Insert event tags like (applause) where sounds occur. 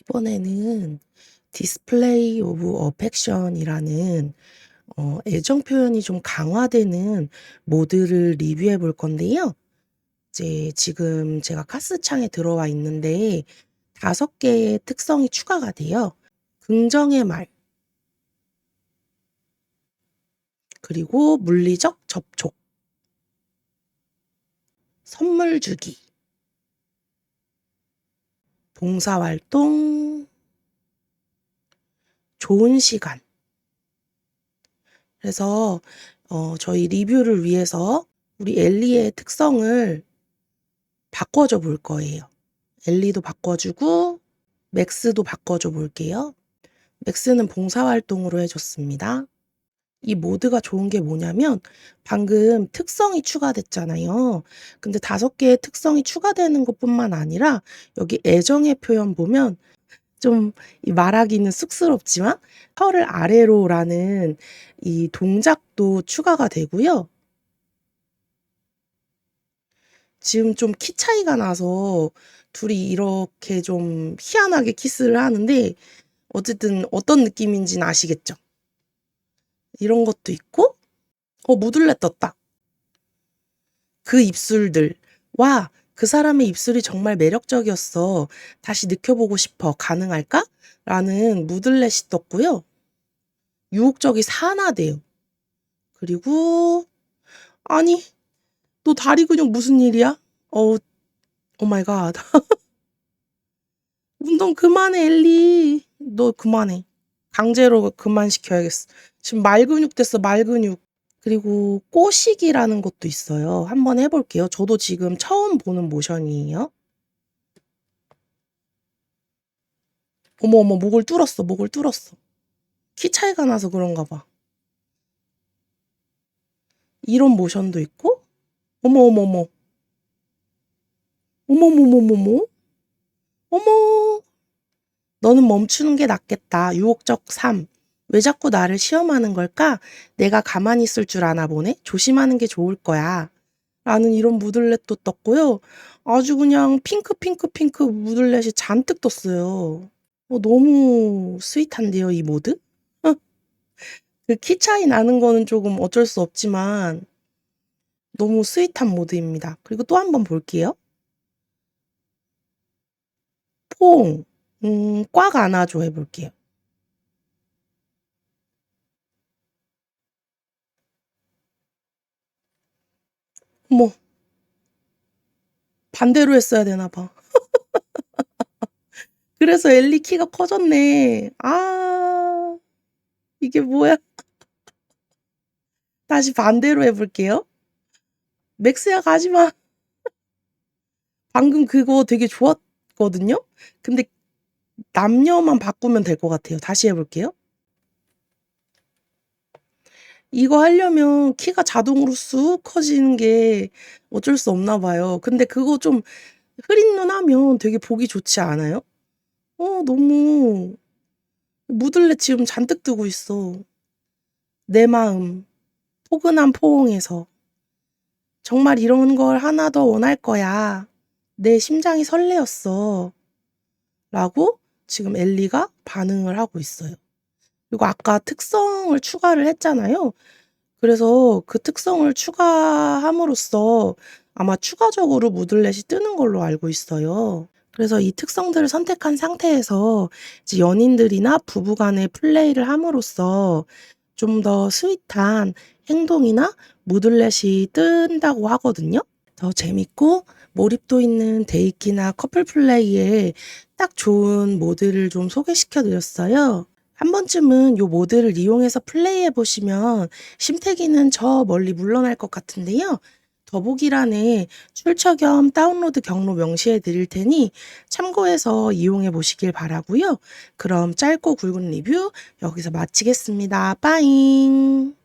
이번에는 디스플레이 오브 어펙션이라는 어 애정 표현이 좀 강화되는 모드를 리뷰해 볼 건데요. 이제 지금 제가 카스 창에 들어와 있는데 5 개의 특성이 추가가 돼요. 긍정의 말 그리고 물리적 접촉 선물 주기 봉사활동 좋은 시간 그래서 어 저희 리뷰를 위해서 우리 엘리의 특성을 바꿔줘 볼 거예요. 엘리도 바꿔주고 맥스도 바꿔줘 볼게요. 맥스는 봉사활동으로 해 줬습니다. 이 모드가 좋은 게 뭐냐면 방금 특성이 추가됐잖아요. 근데 5 개의 특성이 추가되는 것뿐만 아니라 여기 애정의 표현 보면 좀이 말하기는 쑥스럽지만 혀를 아래로라는 이 동작도 추가가 되고요. 지금 좀 키 차이가 나서 둘이 이렇게 좀 희한하게 키스를 하는데 어쨌든 어떤 느낌인지는 아시겠죠? 이런 것도 있고 어 무들렛 떴다. 그 입술들. "와 그 사람의 입술이 정말 매력적이었어. 다시 느껴보고 싶어. 가능할까?" 라는 무들렛이 떴고요. 유혹적이 산화돼요. 그리고 아니 너 다리 근육 무슨 일이야? 어우 오 마이 갓. (laughs) 운동 그만해 엘리. 너 그만해. 강제로 그만시켜야겠어. 지금 말근육 됐어 말근육. 그리고 꼬시기라는 것도 있어요. 한번 해 볼게요. 저도 지금 처음 보는 모션이에요. 어머, 어머 목을 뚫었어, 목을 뚫었어. 키 차이가 나서 그런가 봐. 이런 모션도 있고 어머, 어머, 어머. 어머머머머머. 어머. " 너는 멈추는 게 낫겠다. 유혹적 3. 왜 자꾸 나를 시험하는 걸까? 내가 가만히 있을 줄 아나 보네. 조심하는 게 좋을 거야." 라는 이런 무들렛도 떴고요. 아주 그냥 핑크, 핑크, 핑크 무들렛이 잔뜩 떴어요. 어 너무 스윗한데요 이 모드? 그키 차이 나는 거는 조금 어쩔 수 없지만 너무 스윗한 모드입니다. 그리고 또 한 번 볼게요. 포옹. 음 꽉 안아줘 해 볼게요. 어머. 반대로 했어야 되나 봐. (laughs) 그래서 엘리 키가 커졌네. 아. 이게 뭐야? (laughs) 다시 반대로 해 볼게요. 맥스야 가지 마. (laughs) 방금 그거 되게 좋았거든요. 근데 남녀만 바꾸면 될 것 같아요. 다시 해 볼게요. 이거 하려면 키가 자동으로 쑥 커지는 게 어쩔 수 없나 봐요. 근데 그거 좀 흐린 눈 하면 되게 보기 좋지 않아요? 어 너무 무들렛 지금 잔뜩 뜨고 있어. 내 마음. 포근한 포옹에서. "정말 이런 걸 하나 더 원할 거야. 내 심장이 설레었어." 라고 지금 엘리가 반응을 하고 있어요. 그리고 아까 특성을 추가를 했잖아요. 그래서 그 특성을 추가함으로써 아마 추가적으로 무들렛이 뜨는 걸로 알고 있어요. 그래서 이 특성들을 선택한 상태에서 이제 연인들이나 부부 간의 플레이를 함으로써 좀 더 스윗한 행동이나 무들렛이 뜬다고 하거든요. 더 재밌고 몰입도 있는 데이키나 커플 플레이에 딱 좋은 모드를 좀 소개시켜 드렸어요. 한 번쯤은 요 모드를 이용해서 플레이해 보시면 심태기는 저 멀리 물러날 것 같은데요. 더보기란에 출처 겸 다운로드 경로 명시해 드릴 테니 참고해서 이용해 보시길 바라고요. 그럼 짧고 굵은 리뷰 여기서 마치겠습니다. 빠잉.